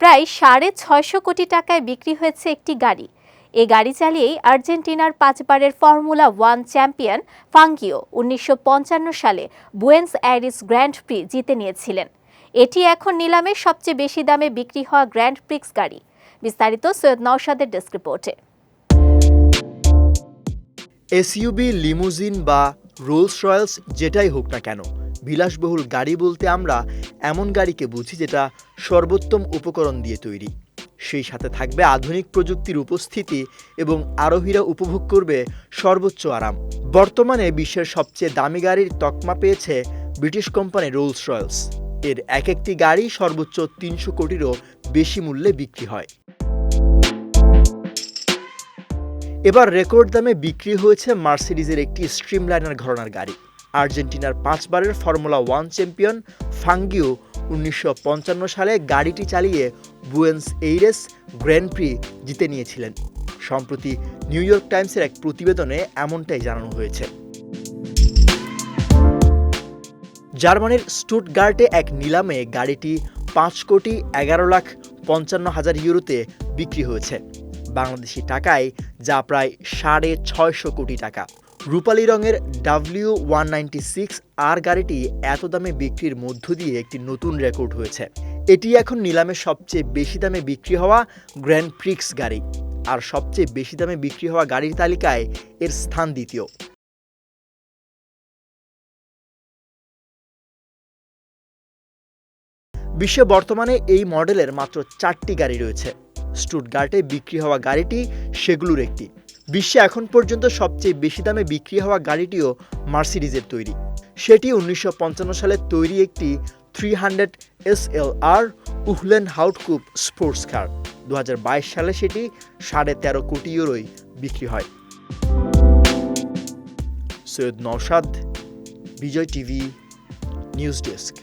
প্রায় সাড়ে ছয়শো কোটি টাকায় বিক্রি হয়েছে একটি গাড়ি। এ গাড়ি চালিয়েই আর্জেন্টিনার পাঁচবারের ফর্মুলা ওয়ান চ্যাম্পিয়ন ফাঙ্গিও উনিশশো সালে বুয়েন্স অ্যারিস গ্র্যান্ড প্রি জিতে নিয়েছিলেন। এটি এখন নিলামে সবচেয়ে বেশি দামে বিক্রি হওয়া গ্র্যান্ড প্রিক্স গাড়ি। বিস্তারিত সৈয়দ নওশাদের ডেস্ক রিপোর্টে। এসইউবি, লিমুজিন বা রোলস রয়্যালস যেটাই হোক না কেন বিলাসবহুল গাড়ি বলতে আমরা এমন গাড়িকে বুঝি যেটা সর্বোত্তম উপকরণ দিয়ে তৈরি। সেই সাথে থাকবে আধুনিক প্রযুক্তির উপস্থিতি এবং আরোহীরা উপভোগ করবে সর্বোচ্চ আরাম। বর্তমানে বিশ্বের সবচেয়ে দামি গাড়ির তকমা পেয়েছে ব্রিটিশ কোম্পানি রোলস রয়্যালস এর এক একটি গাড়ি সর্বোচ্চ তিনশো কোটিরও বেশি মূল্যে বিক্রি হয়। এবার রেকর্ড দামে বিক্রি হয়েছে মার্সিডিজের একটি স্ট্রিমলাইনার ঘরনার গাড়ি। আর্জেন্টিনার পাঁচবারের ফর্মুলা ওয়ান চ্যাম্পিয়ন ফাঙ্গিও উনিশশো পঞ্চান্ন সালে গাড়িটি চালিয়ে বুয়েন্স এইরেস গ্র্যান্ড প্রি জিতে নিয়েছিলেন। সম্প্রতি নিউ ইয়র্ক টাইমসের এক প্রতিবেদনে এমনটাই জানানো হয়েছে। জার্মানির স্টুটগার্টে এক নিলামে গাড়িটি পাঁচ কোটি এগারো লাখ পঞ্চান্ন হাজার ইউরোতে বিক্রি হয়েছে। বাংলাদেশি টাকায় যা প্রায় সাড়ে ছয়শো কোটি টাকা। রূপালী রঙের ডাব্লিউ ওয়ান সিক্স আর গাড়িটি এত দামে বিক্রির মধ্য দিয়ে একটি নতুন রেকর্ড হয়েছে। এটি এখন নিলামে সবচেয়ে বেশি দামে বিক্রি হওয়া গ্র্যান্ড প্রিক্স গাড়ি। আর সবচেয়ে বেশি দামে বিক্রি হওয়া গাড়ির তালিকায় এর স্থান দ্বিতীয়। বিশ্বে বর্তমানে এই মডেলের মাত্র চারটি গাড়ি রয়েছে। স্টুটগার্টে বিক্রি হওয়া গাড়িটি সেগুলোর একটি। বিশ্বে এখন পর্যন্ত সবচেয়ে বেশি দামে বিক্রি হওয়া গাড়িটিও মার্সিডিজের তৈরি। সেটি উনিশশো পঞ্চান্ন সালে তৈরি একটি three hundred S L R Uhlenhaut coupe sports car. দু হাজার বাইশ সালে সেটি সাড়ে তেরো কোটি ইউরোই বিক্রি হয়। Syed Naushad, Bijoy TV, news desk.